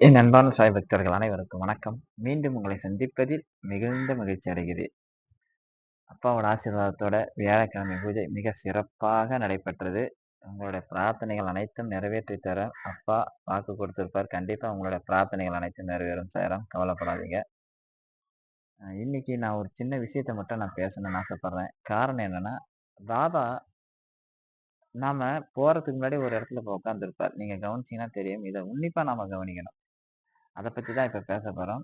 என் அன்பான சாய் பக்தர்கள் அனைவருக்கும் வணக்கம். மீண்டும் உங்களை சந்திப்பதில் மிகுந்த மகிழ்ச்சி அடைகிறேன். அப்பாவோட ஆசீர்வாதத்தோட வியாழக்கிழமை பூஜை மிக சிறப்பாக நடைபெற்றது. உங்களுடைய பிரார்த்தனைகள் அனைத்தும் நிறைவேற்றி தர அப்பா வாக்கு கொடுத்திருப்பார். கண்டிப்பா உங்களுடைய பிரார்த்தனைகள் அனைத்தும் நிறைவேறும் சேரம் கவலைப்படாதீங்க. இன்னைக்கு நான் ஒரு சின்ன விஷயத்த மட்டும் நான் பேசணும்னு ஆசைப்படுறேன். காரணம் என்னன்னா பாபா நாம போறதுக்கு முன்னாடி ஒரு இடத்துல உட்காந்துருப்பார் நீங்க கவனிச்சிங்கன்னா தெரியும். இதை உன்னிப்பா நாம கவனிக்கணும். அதை பற்றி தான் இப்போ பேச போகிறோம்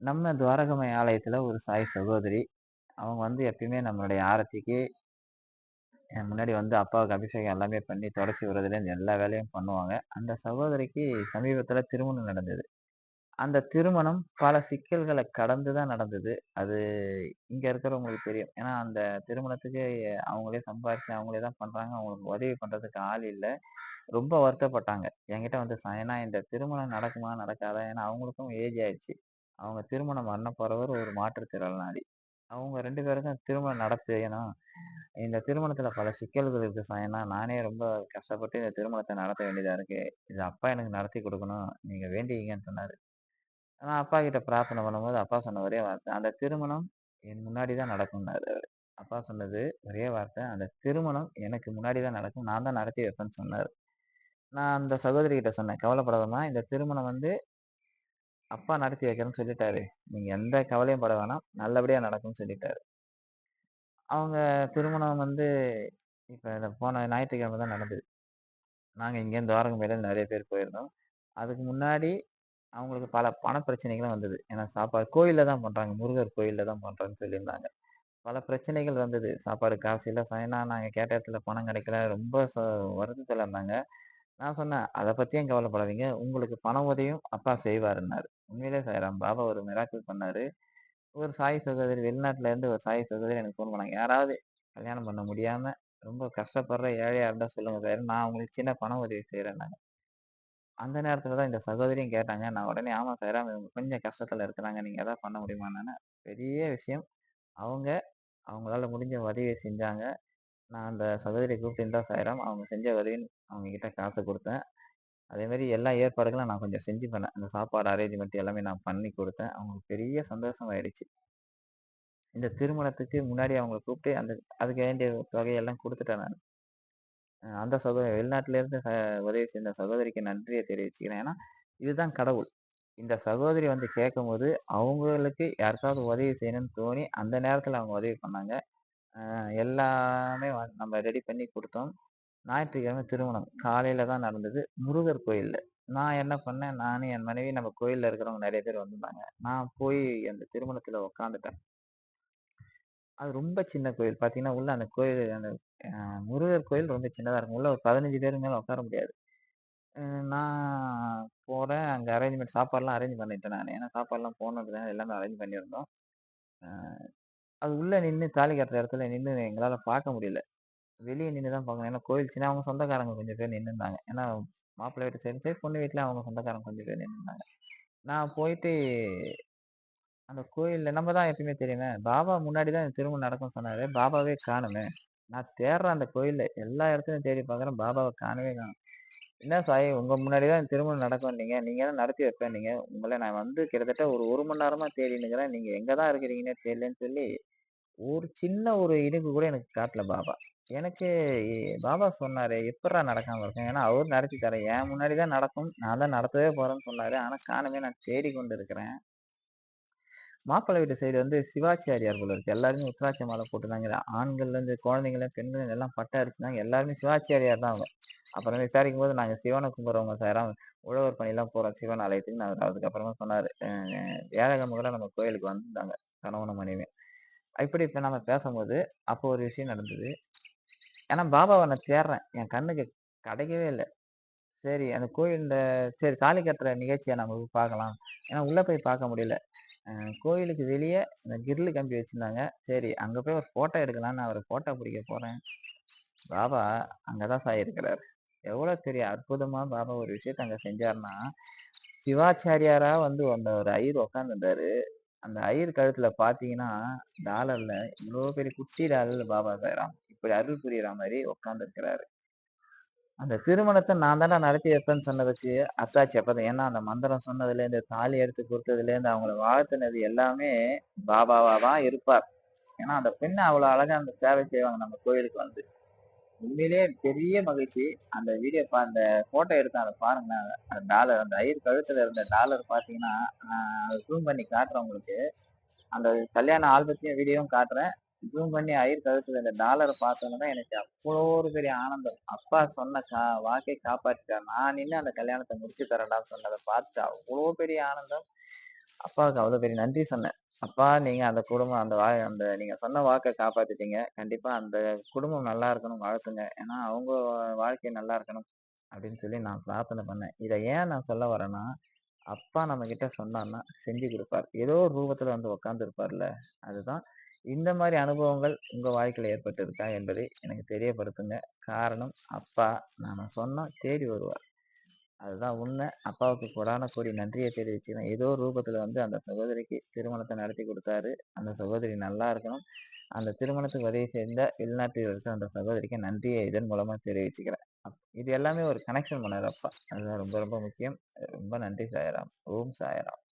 நம்ம துவாரகமை ஆலயத்தில் ஒரு சாய் சகோதரி அவங்க வந்து எப்பயுமே நம்மளுடைய ஆரத்திக்கு முன்னாடி வந்து அப்பாவுக்கு அபிஷேகம் எல்லாமே பண்ணி தொடச்சி விடுறதுலேருந்து எல்லா வேலையும் பண்ணுவாங்க. அந்த சகோதரிக்கு சமீபத்தில் திருமணம் நடந்தது. அந்த திருமணம் பல சிக்கல்களை கடந்து தான் நடந்தது. அது இங்க இருக்கிறவங்களுக்கு தெரியும். ஏன்னா அந்த திருமணத்துக்கு அவங்களே சம்பாரிச்சு அவங்களே தான் பண்றாங்க. அவங்களுக்கு உதவி பண்றதுக்கு ஆள் இல்லை. ரொம்ப வருத்தப்பட்டாங்க. என்கிட்ட வந்து ஏன்னா இந்த திருமணம் நடக்குமா? நடக்காதா? ஏன்னா அவங்களுக்கும் ஏஜ் ஆயிடுச்சு. அவங்க திருமணம் பண்ண போறவர் ஒரு மாற்றுத்திறனாளி. அவங்க ரெண்டு பேருக்கும் திருமணம் நடத்து. ஏன்னா இந்த திருமணத்துல பல சிக்கல்கள் இருக்கு சயனா நானே ரொம்ப கஷ்டப்பட்டு இந்த திருமணத்தை நடத்த வேண்டியதா இருக்கு. இது அப்பா எனக்கு நடத்தி கொடுக்கணும். நீங்க வேண்டிங்கன்னு சொன்னாரு. நான் அப்பா கிட்ட பிரார்த்தனை பண்ணும்போது அப்பா சொன்ன ஒரே வார்த்தை அந்த திருமணம் என் முன்னாடி தான் நடக்கும்னாரு அவரு. அப்பா சொன்னது ஒரே வார்த்தை அந்த திருமணம் எனக்கு முன்னாடி தான் நடக்கும் நான் தான் நடத்தி வைப்பேன்னு சொன்னார். நான் அந்த சகோதரி கிட்ட சொன்னேன் கவலைப்படாதமா இந்த திருமணம் வந்து அப்பா நடத்தி வைக்கிறேன்னு சொல்லிட்டாரு. நீங்க எந்த கவலையும் பட வேணாம் நல்லபடியா நடக்கும்னு சொல்லிட்டாரு. அவங்க திருமணம் வந்து இப்ப போன ஞாயிற்றுக்கிழமை தான் நடந்தது. நாங்க இங்கேருந்து துவாரகம்பேல நிறைய பேர் போயிருந்தோம். அதுக்கு முன்னாடி அவங்களுக்கு பல பண பிரச்சனைகளும் வந்தது. ஏன்னா சாப்பாடு கோயிலில் தான் பண்ணுறாங்க முருகர் கோயிலில் தான் பண்ணுறேன்னு சொல்லியிருந்தாங்க. பல பிரச்சனைகள் வந்தது. சாப்பாடு காசு இல்லை சைனா நாங்கள் கேட்ட இடத்துல பணம் கிடைக்கல. ரொம்ப வருத்தத்தில் இருந்தாங்க. நான் சொன்னேன் அதை பற்றியும் கவலைப்படாதீங்க. உங்களுக்கு பண உதவியும் அப்பா செய்வாருன்னாரு. உண்மையிலே சாயிராம் பாபா ஒரு மிராக்கிள் பண்ணார். ஒரு சாய் சகோதரி வெளிநாட்டிலேருந்து ஒரு சாய் சகோதரி எனக்கு ஃபோன் பண்ணாங்க. யாராவது கல்யாணம் பண்ண முடியாமல் ரொம்ப கஷ்டப்படுற ஏழையாக இருந்தால் சொல்லுங்கள் சார். நான் உங்களுக்கு சின்ன பண உதவி செய்கிறேன்னாங்க அந்த நேரத்துல தான் இந்த சகோதரியும் கேட்டாங்க. நான் உடனே ஆமா சார் அவங்க கொஞ்சம் கஷ்டத்துல இருக்கிறாங்க. நீங்க ஏதாவது பண்ண முடியுமான்னு. பெரிய விஷயம். அவங்க அவங்களால முடிஞ்ச உதவிய செஞ்சாங்க. நான் அந்த சகோதரிய கூப்பிட்டு இந்தா சாய்ராம் அவங்க செஞ்ச உதவின்னு அவங்க கிட்ட காசு கொடுத்தேன் அதே மாதிரி எல்லா ஏற்பாடுகளும் நான் கொஞ்சம் செஞ்சு பண்ணேன். அந்த சாப்பாடு அரேஞ்ச்மெண்ட் எல்லாமே நான் பண்ணி கொடுத்தேன் அவங்களுக்கு பெரிய சந்தோஷம் ஆயிடுச்சு. இந்த திருமணத்துக்கு முன்னாடி அவங்கள கூப்பிட்டு அந்த அதுக்கு வேண்டிய தொகையெல்லாம் கொடுத்துட்டேன் நான். அந்த சகோதரி வெளிநாட்டிலேருந்து உதவி செய்த சகோதரிக்கு நன்றியை தெரிவிச்சுக்கிறேன். ஏன்னா, இதுதான் கடவுள். இந்த சகோதரி வந்து கேட்கும்போது, அவங்களுக்கு யாருக்காவது உதவி செய்யணும்னு தோணி, அந்த நேரத்தில் அவங்க உதவி பண்ணாங்க. எல்லாமே நம்ம ரெடி பண்ணி கொடுத்தோம் ஞாயிற்றுக்கிழமை திருமணம். காலையில தான் நடந்தது. முருகர் கோயில்ல. நான் என்ன பண்ணேன், நானும் என் மனைவி நம்ம கோயில்ல இருக்கிறவங்க நிறைய பேர் வந்திருந்தாங்க. நான் போய் அந்த திருமணத்துல உட்காந்துட்டேன். அது ரொம்ப சின்ன கோயில். பார்த்தீங்கன்னா, உள்ள அந்த கோயில் அந்த முருகர் கோயில் ரொம்ப சின்னதாக இருக்கும். உள்ள ஒரு பதினஞ்சு பேருக்கு மேலே உட்கார முடியாது. நான் போகிறேன் அங்கே அரேஞ்ச்மெண்ட் சாப்பாடுலாம் அரேஞ்ச் பண்ணிட்டேன் நான் ஏன்னா சாப்பாடுலாம் போகணுன்றதுனால எல்லாமே அரேஞ்ச் பண்ணியிருந்தோம். அது உள்ளே நின்று தாலி கட்டுற இடத்துல நின்று எங்களால் பார்க்க முடியல. வெளியே நின்று தான் பார்க்கணும். ஏன்னா கோயில் சின்ன அவங்க சொந்தக்காரங்க கொஞ்சம் பேர் நின்றுருந்தாங்க ஏன்னா மாப்பிள்ளை வீட்டு சைடு சரி, பொண்ணு வீட்டில் அவங்க சொந்தக்காரங்க கொஞ்சம் பேர் நின்றுருந்தாங்க நான் போயிட்டு அந்த கோயில்ல நம்ம தான் எப்பயுமே தெரியுமே, பாபா முன்னாடி தான் திருமணம் நடக்கும்னு சொன்னாரு. பாபாவே காணுமே! நான் தேடுறேன் அந்த கோயில்ல. எல்லா இடத்துலயும் தேடி பார்க்குறேன். பாபாவை காணவே காணோம். என்ன சாய் உங்க முன்னாடி தான் திருமணம் நடக்கும்னீங்க. நீங்க தான் நடத்தி வைப்பேன்னீங்க. உங்கள நான் வந்து கிட்டத்தட்ட ஒரு 1 மணி நேரமா தேடின்னுருக்கிறேன். நீங்க எங்க தான் இருக்கிறீங்கன்னே தெரியலன்னு சொல்லி, ஒரு சின்ன ஒரு இனிப்பு கூட எனக்கு காட்டல பாபா. எனக்கு பாபா சொன்னாரு, எப்புட்றா நடக்காம இருக்கும்? ஏன்னா அவரு நடத்தி தரேன். என் முன்னாடி தான் நடக்கும். நான் தான் நடத்தவே போறேன்னு சொன்னாரு. ஆனா காணுமே நான் தேடிக்கொண்டு இருக்கிறேன். மாப்பிள்ளை வீட்டு சைடு வந்து சிவாச்சாரியார் போல இருக்கு. எல்லாருமே உத்தராட்சி மாலை போட்டுருந்தாங்க. ஆண்கள்லேருந்து குழந்தைங்கள, பெண்கள் எல்லாம் பட்டை அடிச்சுருந்தாங்க. எல்லாருமே சிவாச்சாரியார் தான் அவங்க. அப்புறம் விசாரிக்கும் போது நாங்க சிவனை கும்பிட்றவங்க சார். உழவர் பணியெல்லாம் போறோம் சிவன் ஆலயத்துக்கு. நான் அதுக்கப்புறமா சொன்னாரு. ஏழகம் கூட நம்ம கோயிலுக்கு வந்திருந்தாங்க. கணவன மனைவி இப்படி இப்ப நம்ம பேசும்போது, அப்போ ஒரு விஷயம் நடந்தது. ஏன்னா பாபாவை நான் தேடுறேன். என் கண்ணுக்கு கிடைக்கவே இல்லை சரி அந்த கோயில் இந்த சரி தாலி கட்டுற நிகழ்ச்சியை நம்ம பார்க்கலாம். ஏன்னா உள்ளே போய் பார்க்க முடியல. கோயிலுக்கு வெளியே இந்த கிரில் கம்பி வச்சுருந்தாங்க. சரி அங்கே போய் ஒரு ஃபோட்டோ எடுக்கலான்னு அவர் ஃபோட்டோ பிடிக்க போகிறேன் பாபா அங்கே தான் சாயிருக்கிறார் எவ்வளோ பெரிய அற்புதமாக பாபா ஒரு விஷயத்த அங்கே செஞ்சாருன்னா, சிவாச்சாரியாராக வந்து அந்த ஒரு ஐயர் உட்கார்ந்திருந்தாரு. அந்த ஐயர் கழுத்தில் பார்த்தீங்கன்னா டாலரில் இவ்வளோ பெரிய குட்டி டாலரில் பாபா சாய்ராம் இப்படி அருள் புரியிற மாதிரி உக்காந்துருக்கிறாரு. அந்த திருமணத்தை நான் தானே நடத்தி வைப்பேன்னு சொன்னதுக்கு அத்தாச்சி அப்பதான். ஏன்னா, அந்த மந்திரம் சொன்னதுலேருந்து, தாலி எடுத்து கொடுத்ததுலேருந்து அவங்கள வாழ்த்துனது எல்லாமே பாபாவா தான் இருப்பார். ஏன்னா, அந்த பெண்ணை அவ்வளோ அழகா அந்த சேவை செய்வாங்க நம்ம கோயிலுக்கு வந்து. உண்மையிலேயே பெரிய மகிழ்ச்சி. அந்த வீடியோ பா அந்த ஃபோட்டோ எடுத்தேன் அதை பாருங்களேன். அந்த டாலர் அந்த ஐயர் கழுத்தில் இருந்த டாலர் பார்த்தீங்கன்னா, அ ஜூம் பண்ணி காட்டுறேன் உங்களுக்கு. அந்த கல்யாண ஆல்பத்தையும், வீடியோவும் காட்டுறேன். ஜூம் பண்ணி ஐயர் கழுத்துல இந்த டாலரை பார்த்தோன்னா தான் எனக்கு அவ்வளோ ஒரு பெரிய ஆனந்தம். அப்பா சொன்ன கா வாக்கை காப்பாற்றிட்டார் நான் நின்று அந்த கல்யாணத்தை முடிச்சு தரேன்டான்னு சொன்னதை பார்த்துட்டு அவ்வளோ பெரிய ஆனந்தம். அப்பாவுக்கு அவ்வளோ பெரிய நன்றி சொன்னேன். அப்பா நீங்க அந்த குடும்பம் அந்த வா அந்த நீங்க சொன்ன வாக்கை காப்பாத்திட்டீங்க. கண்டிப்பா அந்த குடும்பம் நல்லா இருக்கணும், வாழ்த்துங்க. ஏன்னா, அவங்க வாழ்க்கை நல்லா இருக்கணும். அப்படின்னு சொல்லி நான் பிரார்த்தனை பண்ணேன். இதை ஏன் நான் சொல்ல வரேன்னா, அப்பா நம்மகிட்ட சொன்னான்னா செஞ்சு கொடுப்பார் ஏதோ ஒரு ரூபத்துல வந்து உட்காந்துருப்பார்ல அதுதான் இந்த மாதிரி அனுபவங்கள் உங்கள் வாழ்க்கையில் ஏற்பட்டிருக்கா என்பதை எனக்கு தெரியப்படுத்துங்க. காரணம் அப்பா நான் சொன்னால் தேடி வருவார். அதுதான் உண்மை. அப்பாவுக்கு கூடான கூடி நன்றியை தெரிவிச்சுக்கிறேன். ஏதோ ஒரு வந்து அந்த சகோதரிக்கு திருமணத்தை நடத்தி கொடுத்தாரு அந்த சகோதரி நல்லா இருக்கணும். அந்த திருமணத்துக்கு உதவி சேர்ந்த வெளிநாட்டில் இருக்க அந்த சகோதரிக்கு நன்றியை இதன் மூலமாக தெரிவிச்சுக்கிறேன். அப் இது எல்லாமே ஒரு கனெக்ஷன் பண்ணார் அப்பா. அதுதான் ரொம்ப ரொம்ப முக்கியம். ரொம்ப நன்றி சாயராம் ஓம் சாயராம்